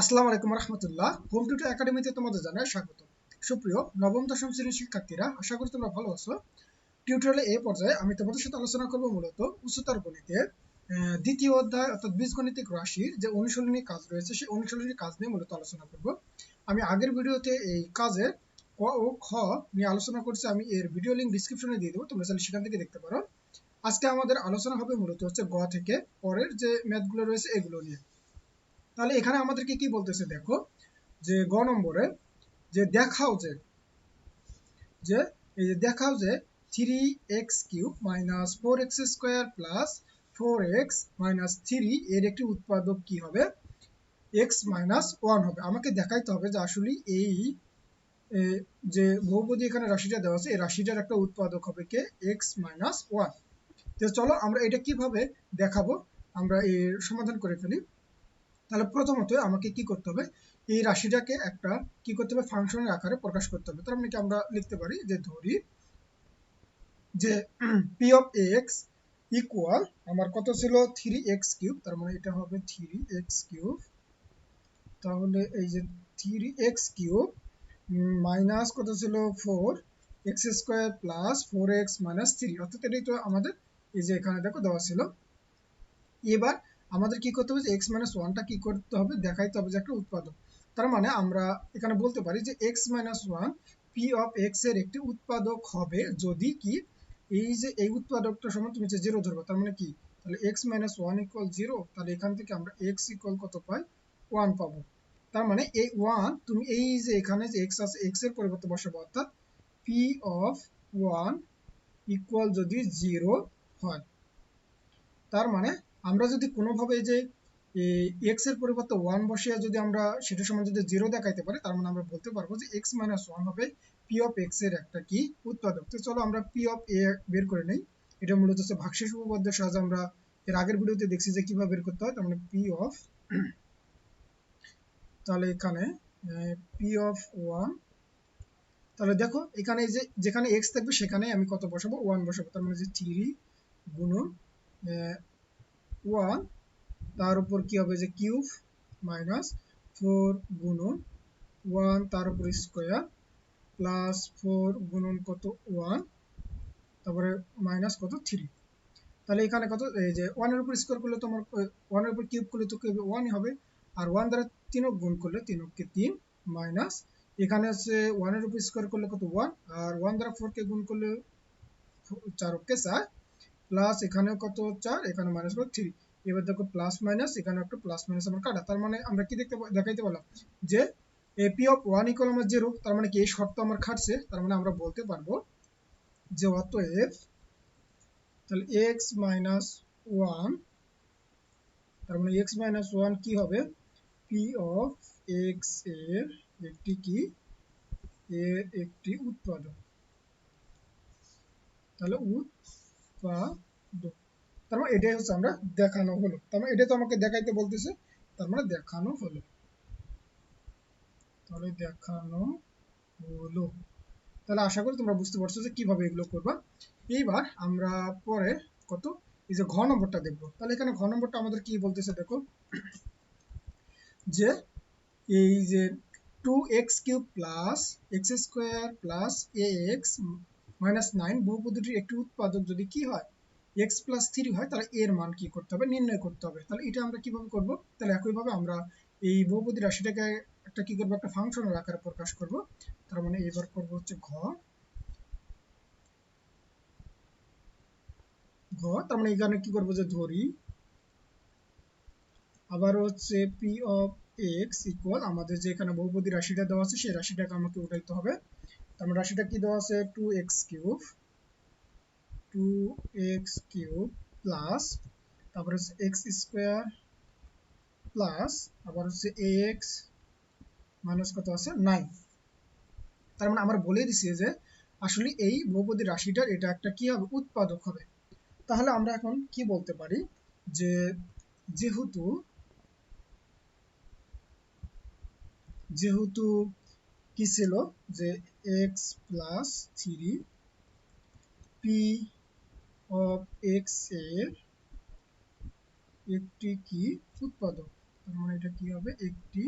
আসসালামু আলাইকুম রহমতুল্লাহ। হোম একাডেমিতে তোমাদের জানাই স্বাগত সুপ্রিয়, নবম, দশম শ্রেণির শিক্ষার্থীরা, আশা করি তোমরা ভালো আছো। টিউটোরিয়ালে এই পর্যায়ে আমি তোমাদের সাথে আলোচনা করব মূলত উচ্চতর গণিতে দ্বিতীয় অধ্যায় অর্থাৎ বীজগণিতিক রাশির যে অনুশীলনী কাজ রয়েছে, সেই অনুশীলনী কাজ নিয়ে মূলত আলোচনা করব। আমি আগের ভিডিওতে এই কাজের ক ও খ নিয়ে আলোচনা করছি, আমি এর ভিডিও লিঙ্ক ডিসক্রিপশনে দিয়ে দেবো, তোমরা চাইলে সেখান থেকে দেখতে পারো। আজকে আমাদের আলোচনা হবে মূলত হচ্ছে গ থেকে, পরের যে ম্যাথগুলো রয়েছে, এগুলো নিয়ে। তাহলে এখানে আমাদেরকে কি বলতেছে দেখো, যে গ নম্বরে যে দেখাও যে যে এই যে দেখাও যে three x cube minus four x square plus four x minus three এর একটি উৎপাদক কি হবে? এক্স মাইনাস ওয়ান হবে। আমাকে দেখাইতে হবে যে আসলে এই যে বহুপদী এখানে রাশিটা দেওয়া আছে, এই রাশিটার একটা উৎপাদক হবে কে? এক্স মাইনাস ওয়ান তো চলো আমরা এটা কীভাবে দেখাবো? আমরা এর সমাধান করে ফেলি। তাহলে প্রথমত আমাকে কি করতে হবে? এই রাশিটাকে একটা কি করতে হবে? ফাংশনের আকারে প্রকাশ করতে হবে। তার মানে কি আমরা লিখতে পারি যে ধরি যে পি অফ এক্স ইকুয়াল আমার কত ছিল? থ্রি এক্স কিউব তার মানে এটা হবে থ্রি এক্স কিউব তাহলে এই যে থ্রি এক্স কিউব মাইনাস কত ছিল? Four x square plus four x minus three অর্থাৎ এটাই তো আমাদের এই যে এখানে দেখো দেওয়া ছিল। এবার আমাদের কি করতে হবে যে এক্স মাইনাস ওয়ানটা কি করতে হবে? দেখাইতে হবে যে একটা উৎপাদক। তার মানে আমরা এখানে বলতে পারি যে x minus one P of এক্সের একটি উৎপাদক হবে যদি কি এই যে এই উৎপাদকটা সমান তুমি জিরো ধরবে। তার মানে কি? তাহলে x minus one equal zero তাহলে এখান থেকে আমরা এক্স ইকুয়াল কত পাই? ওয়ান পাবো। তার মানে এই ওয়ান তুমি এই যে এখানে যে এক্স আছে এক্সের পরিবর্তে বসাবো, অর্থাৎ পি অফ ওয়ান ইকুয়াল যদি জিরো হয়। তার মানে আমরা যদি কোনোভাবে যে এক্সের পরিবর্তে ওয়ান বসিয়ে যদি আমরা সেটার সময় যদি জিরো দেখাইতে পারি, তার মানে আমরা বলতে পারব যে এক্স মাইনাস ওয়ান হবে পি অফ এক্সের একটা কি উৎপাদক। তো চলো আমরা পি অফ এ বের করে নেই। এটা মূলত হচ্ছে ভাগশেষ উপপাদ্যের সাহায্যে আমরা এর আগের ভিডিওতে দেখছি যে কীভাবে বের করতে হয়, তার মানে পি অফ তাহলে এখানে পি অফ ওয়ান তাহলে দেখো এখানে যে, যেখানে এক্স থাকবে সেখানে আমি কত বসাবো? ওয়ান বসাবো, তার মানে যে থ্রি গুণন ওয়ান তার উপর কি হবে যে কিউব মাইনাস ফোর গুণন ওয়ান তার উপর স্কোয়ার প্লাস ফোর গুণন কত ওয়ান তারপরে মাইনাস কত থ্রি তাহলে এখানে কত, এই যে ওয়ানের উপর স্কোয়ার করলে তোমার ওয়ানের উপর কিউব করলে তো ওয়ানই হবে। আর ওয়ান দ্বারা তিনক গুণ করলে তিনককে তিন মাইনাস এখানে হচ্ছে ওয়ানের উপর স্কোয়ার করলে কত ওয়ান আর ওয়ান দ্বারা ফোরকে গুণ করলে চারককে চার। প্লাস এখানে কত চার, এখানে মাইনাস কত থ্রি এবার দেখো প্লাস মাইনাস এখানে একটা প্লাস মাইনাস আমার কাটা। তার মানে আমরা কি দেখতে দেখাইতে পারলাম? যে পি অফ ওয়ান ইকুয়াল আমার জিরো তার মানে কি এই শর্ত আমার খাটছে? তার মানে আমরা বলতে পারব যে অতএব তাহলে এক্স মাইনাস ওয়ান তার মানে এক্স মাইনাস ওয়ান কি হবে? পি অফ এক্সের একটি কি? এর একটি উৎপাদক। তাহলে তার মানে এটাই হচ্ছে আমরা দেখানো হলো। তার মানে এটা তো আমাকে দেখাইতে বলতেছে, তার মানে দেখানো হলো। তাহলে দেখানো হলো। তাহলে আশা করি তোমরা বুঝতে পারছ যে কীভাবে এগুলো করবা। এইবার আমরা পরে কত, এই যে ঘ নম্বরটা দেখব। তাহলে এখানে ঘ নম্বরটা আমাদের কি বলতেছে দেখো, যে এই যে two x cube plus x square plus a x minus nine বহুপদীটির একটি উৎপাদক যদি কি হয় এক্স প্লাস থ্রি হয়, তাহলে এর মান কি করতে হবে? নির্ণয় করতে হবে। তাহলে এটা আমরা কীভাবে করব? তাহলে একইভাবে আমরা এই বহুপদী রাশিটাকে একটা কি করব? একটা ফাংশনের আকারে প্রকাশ করব। তার মানে এবার করব হচ্ছে ঘ। ঘ, তার মানে এখানে কি করব যে ধরি, আবার হচ্ছে পি অফ এক্স ইকুয়াল আমাদের যে এখানে বহুপদী রাশিটা দেওয়া আছে, সেই রাশিটাকে আমাকে উঠাইতে হবে। তার মানে রাশিটা কি দেওয়া আছে? Two x cube two x cube plus তারপর হচ্ছে এক্স স্কোয়ার প্লাস আবার হচ্ছে এক্স মাইনাস কত আছে? নাইন তার মানে আমরা বলে দিছি যে আসলে এই বহুপদী রাশিটার এটা একটা কি হবে? উৎপাদক হবে। তাহলে আমরা এখন কি বলতে পারি? যে যেহেতু যেহেতু কি ছিল? যে x plus three P of এক্সের একটি কি? উৎপাদক। তার মানে এটা কি হবে? একটি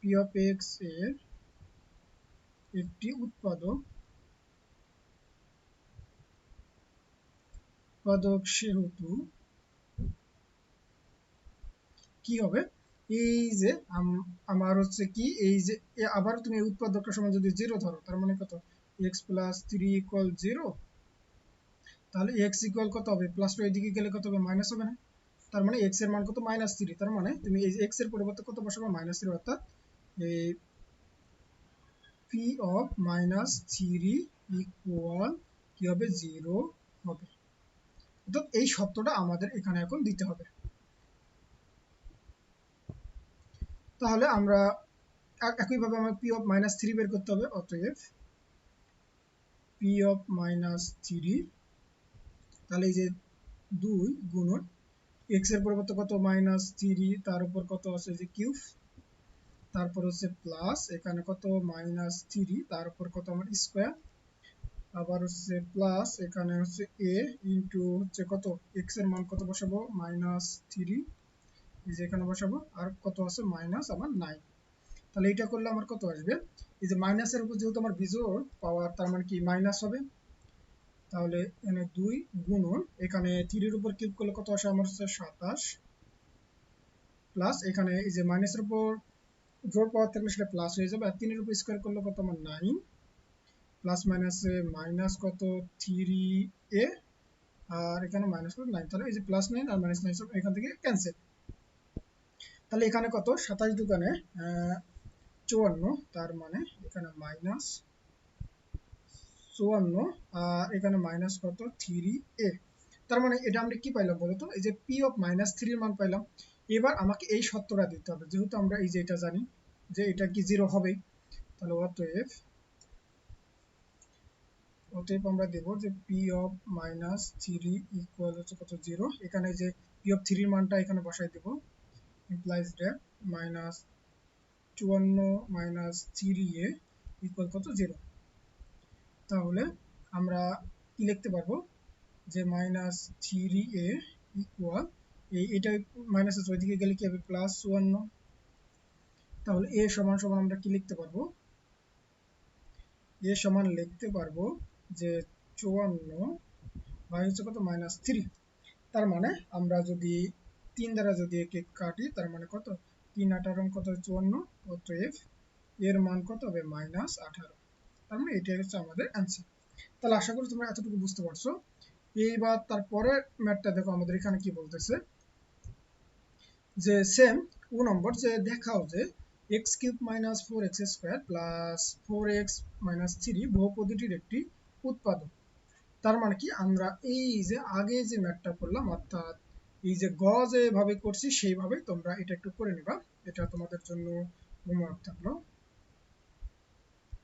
পি অফ এক্সের একটি উৎপাদক। উৎপাদক সেহেতু কি হবে? এই যে আমার হচ্ছে কি, এই যে আবার তুমি উৎপাদকটার সময় যদি জিরো ধরো, তার মানে কত? X plus three equal zero তাহলে এক্স ইকুয়াল কত হবে? প্লাস টু এদিকে গেলে কত হবে? মাইনাস হবে না। তার মানে এক্সের মান কত? মাইনাস থ্রি তার মানে তুমি এই এক্সের পরিবর্তে কত বসাবে? মাইনাস থ্রি অর্থাৎ এই P of minus three equal কি হবে? জিরো হবে। অর্থাৎ এই সত্যটা আমাদের এখানে এখন দিতে হবে। তাহলে আমরা একইভাবে আমার পি অফ মাইনাস থ্রি বের করতে হবে, অতএব পি অফ মাইনাস থ্রি তাহলে এই যে দুই গুণন এক্সের পরিবর্তে কত? মাইনাস থ্রি তার উপর কত আছে? যে কিউব তারপর হচ্ছে প্লাস এখানে কত? মাইনাস থ্রি তার উপর কত? আমার স্কোয়ার আবার হচ্ছে প্লাস এখানে হচ্ছে এ ইন্টু হচ্ছে কত? এক্সের মান কত বসাবো? মাইনাস থ্রি যে এখানে বসাবো, আর কত আছে? মাইনাস আমার নাইন তাহলে এটা করলে আমার কত আসবে? এই যে মাইনাসের উপর যেহেতু আমার বিজোড় পাওয়ার তার মানে কি? মাইনাস হবে। তাহলে এখানে দুই গুণন, এখানে থ্রির উপর কিউব করলে কত আসে? আমার হচ্ছে সাতাশ। প্লাস এখানে এই যে মাইনাসের উপর জোর পাওয়ার থাকলে সেটা প্লাস হয়ে যাবে। আর তিনের উপর স্কোয়ার করলে কত? আমার নাইন প্লাস মাইনাসে মাইনাস কত? থ্রি এ। আর এখানে মাইনাস কত? নাইন তাহলে এই যে প্লাস নাইন আর মাইনাস নাইন এখান থেকে ক্যান্সেল তাহলে এখানে কত? সাতাশ দোকানে চুয়ান্ন, তার মানে এখানে মাইনাস চুয়ান্ন, আর এখানে মাইনাস কত? থ্রি এ তার মানে এটা আমরা কি পাইলাম বলতো? এই যে পি অফ মাইনাস থ্রির মান পাইলাম। এবার আমাকে এই সত্যটা দিতে হবে। যেহেতু আমরা এই যে এটা জানি যে এটা কি জিরো হবে, তাহলে অতএব অতএব আমরা দেব যে P of minus three equal হচ্ছে কত? জিরো এখানে যে পি অফ থ্রির মানটা এখানে বসাই দেব। ইমপ্লাইজ দ্যাট মাইনাস চুয়ান্ন মাইনাস থ্রি এ ইকুয়াল কত? জিরো তাহলে আমরা কি লিখতে পারব? যে মাইনাস থ্রি এ ইকুয়াল এই এটা মাইনাস ওইদিকে গেলে কি হবে? প্লাস চুয়ান্ন। তাহলে এ সমান সমান আমরা কি লিখতে পারব? এ সমান লিখতে পারব যে চুয়ান্ন হচ্ছে কত? মাইনাস থ্রি তার মানে আমরা যদি তিন দ্বারা যদি একে কাটি, তার মানে কত? তিন আঠারো কত চুয়ান্ন অতএব এর মান কত হবে? মাইনাস আঠারো। তার মানে এটাই হচ্ছে আমাদের অ্যান্সার তাহলে আশা করি তোমরা এতটুকু বুঝতে পারছ। এইবার তারপরের ম্যাথটা দেখো, আমাদের এখানে কি বলতেছে? যে সেম ও নম্বর যে দেখাও যে x cube minus four x square plus four x minus three বহুপদীটির একটি উৎপাদক। তার মানে কি? আমরা এই যে আগে যে ম্যাথটা করলাম অর্থাৎ এই যে গ যেভাবে করছি, সেইভাবে তোমরা এটা একটু করে নিবা। এটা তোমাদের জন্য হোমওয়ার্ক থাকল।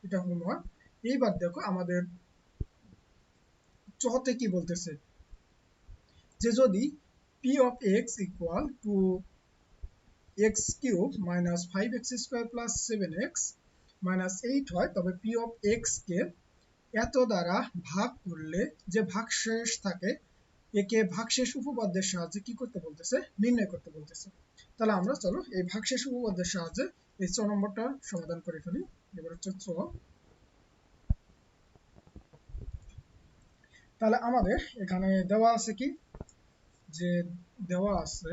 এটা হোমওয়ার্ক এইবার দেখো আমাদের চতে কি বলতেছে? যে যদি p of x equal to x cube minus 5x square plus 7x minus 8 হয়, তবে পি of x কে এত দ্বারা ভাগ করলে যে ভাগশেষ থাকে একে ভাগশেষ উপপাদ্যের সাহায্যে কি করতে বলতেছে? নির্ণয় করতে বলতেছে। তাহলে আমরা চলো এই ভাগশেষ উপপাদ্যের সাহায্যে এই ছ নম্বরটা সমাধান করে ফেলি। এবার হচ্ছে ছ। তাহলে আমাদের এখানে দেওয়া আছে কি? যে দেওয়া আছে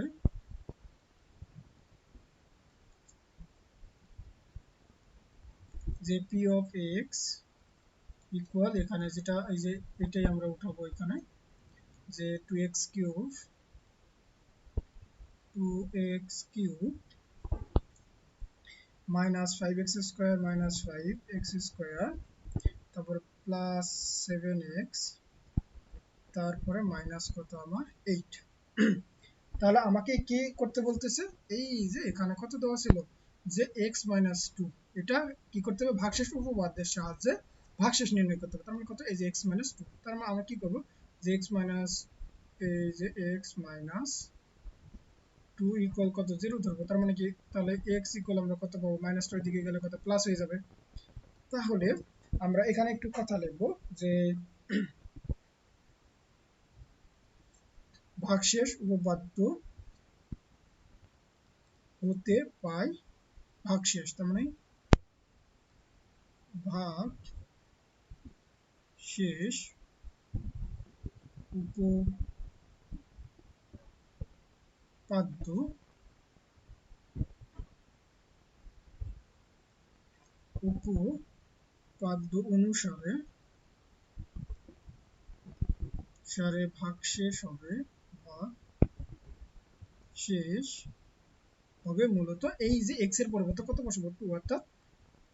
যে পি অফ এক্স ইকুয়াল এখানে যেটা, এই যে এটাই আমরা উঠাবো এখানে। যে two x cube two x cube minus five x square minus five x square তারপর প্লাস সেভেন এক্স তারপরে মাইনাস কত আমার এইট তাহলে আমাকে কি করতে বলতেছে? এই যে এখানে কত দেওয়া ছিল? যে এক্স মাইনাস টু এটা কি করতে হবে? ভাগশেষ উপপাদ্যের সাহায্যে ভাগশেষ নির্ণয় করতে হবে। তার মানে কত? এই যে এক্স মাইনাস টু তার মানে আমরা কি করব? যে এক্স মাইনাস, এই যে এক্স কত? ধরবো। তার মানে কি? তাহলে আমরা কত পাবো? দিকে গেলে কত? প্লাস হয়ে যাবে। তাহলে আমরা এখানে একটু কথা লিখব যে ভাগশেষ উপপাদ্য হতে পাই ভাগশেষ। তার মানে ভাগ শেষ উপপাদ্য উপপাদ্য অনুসারে, সারে ভাগ শেষ হবে বা শেষ হবে মূলত এই যে এক্সের পরিবর্তে কত বসাবো? টু অর্থাৎ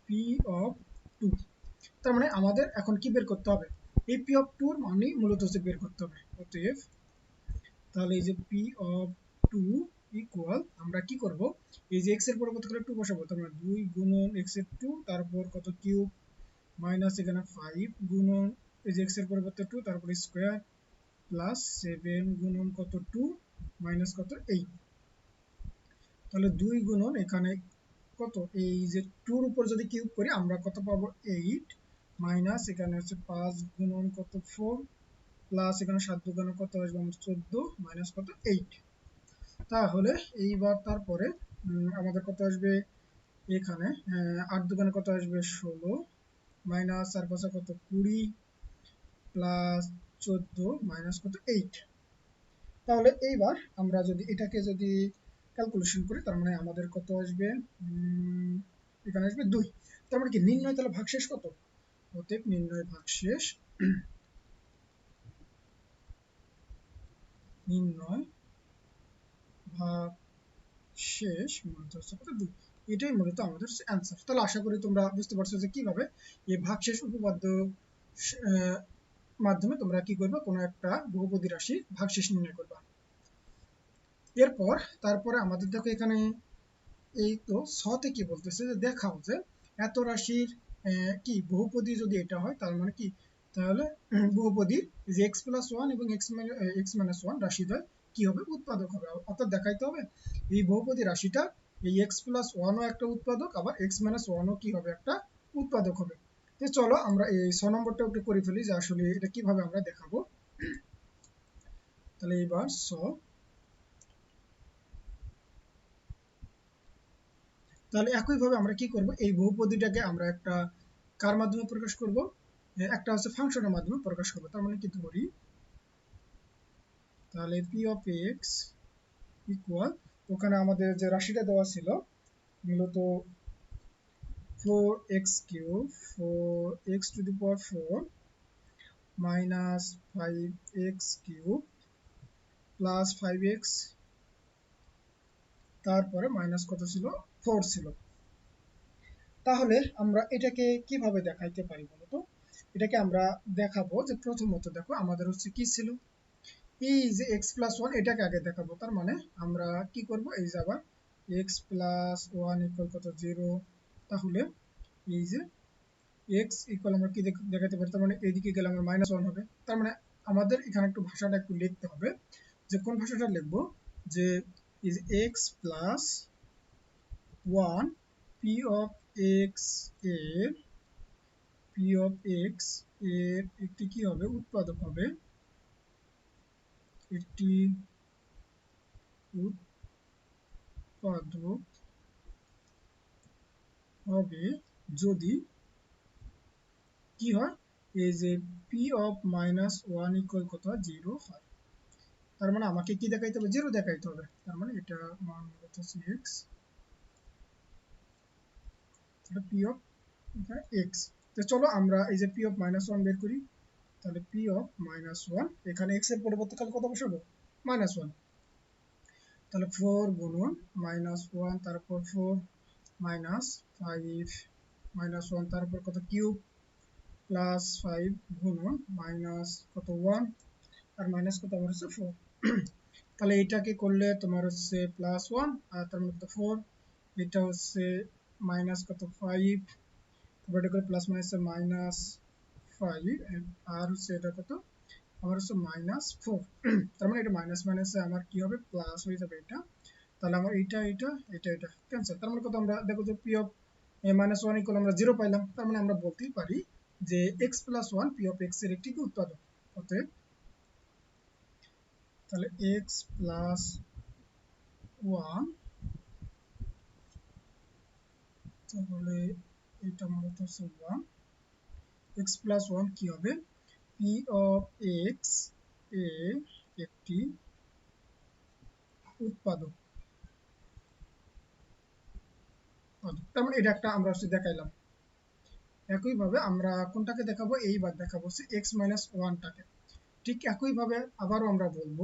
পি অফ টু তার মানে আমাদের এখন কি বের করতে হবে? পি অফ টুর মানে মূলত হচ্ছে বের করতে হবে। অতএব তাহলে এই যে পি অফ টু ইকুয়াল আমরা কি করব? এই যে এক্সের পরিবর্তে করে টু বসাবো? তার মানে দুই গুণন এক্সের টু তারপর কত কিউব? মাইনাস এখানে ফাইভ গুণন, এই যে এক্সের পরিবর্তে টু তারপর স্কোয়ার প্লাস সেভেন গুণন কত টু মাইনাস কত এইট তাহলে দুই গুণন এখানে কত? এই যে টুর উপর যদি কিউব করি, আমরা কত পাবো? এইট মাইনাস, এখানে হচ্ছে পাঁচ গুণন কত? ফোর প্লাস এখানে সাত দুগুণে কত? আসবে আমার চোদ্দ মাইনাস কত? এইট তাহলে এইবার তারপরে আমাদের কত আসবে? এখানে আট দুগুণে কত আসবে? ষোলো মাইনাস চার পাশে কত? কুড়ি প্লাস চোদ্দ মাইনাস কত? এইট তাহলে এইবার আমরা যদি এটাকে যদি ক্যালকুলেশন করি, তার মানে আমাদের কত আসবে? এখানে আসবে দুই। তার মানে কি? নির্ণয় তাহলে ভাগশেষ কত? অতএব নির্ণয় ভাগশেষ নির্ণয় ভাগ শেষ মূলত হচ্ছে কত দুই। এটাই মূলত আমাদের অ্যান্সার তাহলে আশা করি তোমরা বুঝতে পারছ যে কীভাবে এই ভাগশেষ উপপাদ্য মাধ্যমে তোমরা কি করবে? কোনো একটা বহুপদী রাশি ভাগশেষ নির্ণয় করবা। এরপর, তারপরে আমাদের দেখো এখানে এই তো সতে কি বলতেছে? যে দেখাও যে এত রাশির কি বহুপদী যদি এটা হয়, তার মানে কি? তাহলে বহুপদীর যে এক্স প্লাস ওয়ান এবং এক্স এক্স মাইনাস ওয়ান রাশিদ্বয় কি হবে? উৎপাদক হবে। অর্থাৎ দেখাইতে হবে, এই বহুপদী রাশিটা, এই এক্স প্লাস ওয়ানও একটা উৎপাদক, আবার এক্স মাইনাস ওয়ানও কি হবে? একটা উৎপাদক হবে। তো চলো আমরা এই ছ নম্বরটা একটু করে ফেলি যে আসলে এটা কীভাবে আমরা দেখাবো। তাহলে এবার ছ তাহলে একইভাবে আমরা কি করব? এই বহুপদীটাকে আমরা একটা কার মাধ্যমে প্রকাশ করব? একটা হচ্ছে ফাংশনের মাধ্যমে প্রকাশ করব। তার মানে কি ধরি তাহলে পি অফ এক্স ইকুয়াল ওখানে আমাদের যে রাশিটা দেওয়া ছিল, মূলত four x cube four x to the power four minus five x cube plus five x তারপরে মাইনাস কত ছিল? ফোর ছিল। তাহলে আমরা এটাকে কীভাবে দেখাইতে পারি বলতো? এটাকে আমরা দেখাবো যে প্রথমত দেখো আমাদের হচ্ছে কি ছিল? এই যে এক্স প্লাস ওয়ান এটাকে আগে দেখাবো। তার মানে আমরা কি করব? এই যে আবার এক্স প্লাস ওয়ান ইকুয়াল কত? জিরো তাহলে এই যে এক্স ইকুয়াল আমরা কি দেখাতে পারি? তার মানে এইদিকে গেলে আমরা মাইনাস ওয়ান হবে। তার মানে আমাদের এখানে একটু ভাষাটা একটু লিখতে হবে যে কোন ভাষাটা লিখব? যে is x plus one P of এক্সের পি অফ এক্সের একটি কি হবে? উৎপাদক হবে। একটি উৎপাদক হবে যদি কি হয়? এই যে P of minus one equal কত জিরো হয়। তার মানে আমাকে কি দেখাইতে হবে? জিরো দেখাইতে হবে। তার মানে এটা মান কত এক্স এটা পি অফ এক্স তো চলো আমরা এই যে পি অফ মাইনাস ওয়ান বের করি। তাহলে পি অফ মাইনাস ওয়ান এখানে এক্সের পরিবর্তে কাল কত বসাবো? মাইনাস ওয়ান তাহলে ফোর গুণন মাইনাস ওয়ান তারপর four minus five minus one তারপর কত? কিউব প্লাস ফাইভ গুণন মাইনাস কত? ওয়ান আর মাইনাস কত? আমার হচ্ছে ফোর তাহলে এটাকে করলে তোমার হচ্ছে প্লাস ওয়ান আর তার মধ্যে ফোর এটা হচ্ছে মাইনাস কত? ফাইভ তারপর এটা করে প্লাস মাইনাস মাইনাস ফাইভ আর হচ্ছে এটা কত? আমার হচ্ছে মাইনাস ফোর তার মানে এটা মাইনাস মাইনাসে আমার কি হবে? প্লাস হয়ে যাবে এটা। তাহলে আমার এইটা এটা এটা এটা ক্যান্সেল তার মানে কত? আমরা দেখো যে P of minus one equal আমরা জিরো পাইলাম। তার মানে আমরা বলতেই পারি যে x plus one P of এক্সের একটি উৎপাদক? অতএব তাহলে এক্স প্লাস ওয়ান তাহলে এটা মূলত হচ্ছে ওয়ান এক্স প্লাস ওয়ান কি হবে? পি অফ এক্স এ একটি উৎপাদক। তার মানে এটা একটা আমরা হচ্ছে দেখাইলাম। একইভাবে আমরা কোনটাকে দেখাবো? এইবার দেখাবো হচ্ছে এক্স মাইনাস ওয়ানটাকে ঠিক একইভাবে আবারও আমরা বলব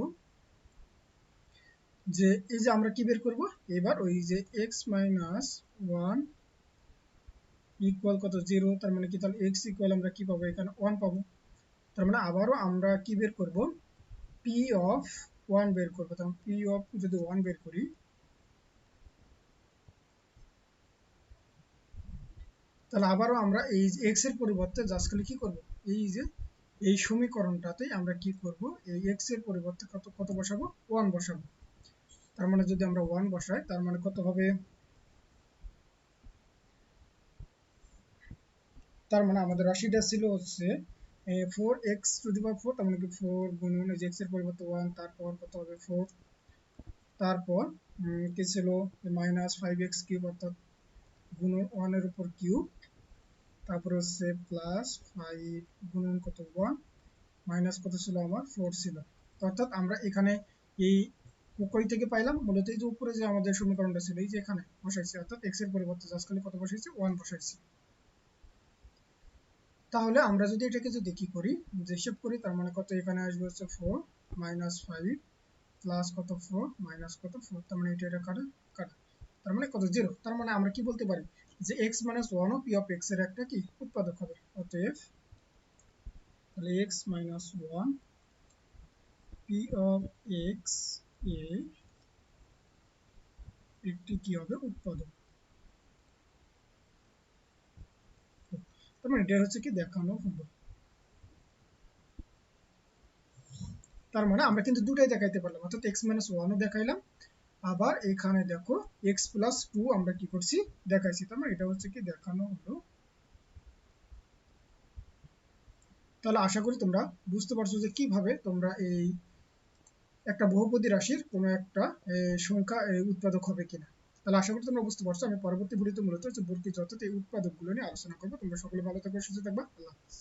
যে এই যে আমরা কি বের করব? এবার ওই যে এক্স মাইনাস ওয়ান ইকুয়াল কত জিরো তার মানে কি? তাহলে এক্স ইকুয়াল আমরা কি পাবো? এখানে ওয়ান পাবো। তার মানে আবারও আমরা কি বের করব? পি অফ ওয়ান বের করব। তখন পি অফ যদি ওয়ান বের করি, তাহলে আবারও আমরা এই এক্সের পরিবর্তে জাস্ট খালি কি করব? এই যে, এই সমীকরণটাতে আমরা কি করব? এই এক্সের পরিবর্তে কত কত বসাবো? ওয়ান বসাবো। তার মানে যদি আমরা ওয়ান বসাই, তার মানে কত হবে? তার মানে আমাদের রাশিটা ছিল হচ্ছে four x to the power four তার মানে কি ফোর এই যে এক্সের পরিবর্তে ওয়ান তারপর কত হবে ফোর তারপর কি ছিল? মাইনাস ফাইভ এক্স কিউব অর্থাৎ গুণন ওয়ানের উপর কিউব তারপর হচ্ছে প্লাস ফাইভ গুণন কত? ওয়ান মাইনাস কত ছিল আমার? ফোর ছিল। অর্থাৎ আমরা এখানে এই কই থেকে পাইলাম, মূলত এই যে উপরে যে আমাদের সমীকরণটা ছিল, এই যে এখানে বসাইছি, অর্থাৎ এক্সের পরিবর্তে জাস্ট খালি কত বসাইছি? ওয়ান বসাইছি। তাহলে আমরা যদি এটাকে যদি কি করি, যে হিসেব করি, তার মানে কত এখানে আসবে হচ্ছে ফোর মাইনাস ফাইভ প্লাস কত ফোর মাইনাস কত ফোর তার মানে এটা এটা কাটা কাটা। তার মানে কত? জিরো তার মানে আমরা কি বলতে পারি? যে এক্স মাইনাস ওয়ান ও পি অফ এক্সের একটা কি? উৎপাদক হবে। অতএব তাহলে x minus one P of x এ একটি কি হবে? উৎপাদক। তার মানে এটা হচ্ছে কি দেখানো হলো তার মানে আমরা কিন্তু দুটাই দেখাইতে পারলাম, অর্থাৎ এক্স মাইনাস ওয়ানও দেখাইলাম। আবার এখানে দেখো এক্স প্লাস টু আমরা কি করছি? দেখাইছি। তার মানে এটা হচ্ছে কি দেখানো হলো। তাহলে আশা করি তোমরা বুঝতে পারছ যে কীভাবে তোমরা এই একটা বহুপদী রাশির কোনো একটা সংখ্যা উৎপাদক হবে কিনা। তাহলে আশা করি তোমরা বুঝতে পারছ। আমি পরবর্তী ভিডিওতে মূলত হচ্ছে ভর্তি যত এই উৎপাদকগুলো নিয়ে আলোচনা করব। তোমরা সকলে ভালো থাকবে, সুস্থ থাকবা। আল্লাহ হাফিজ।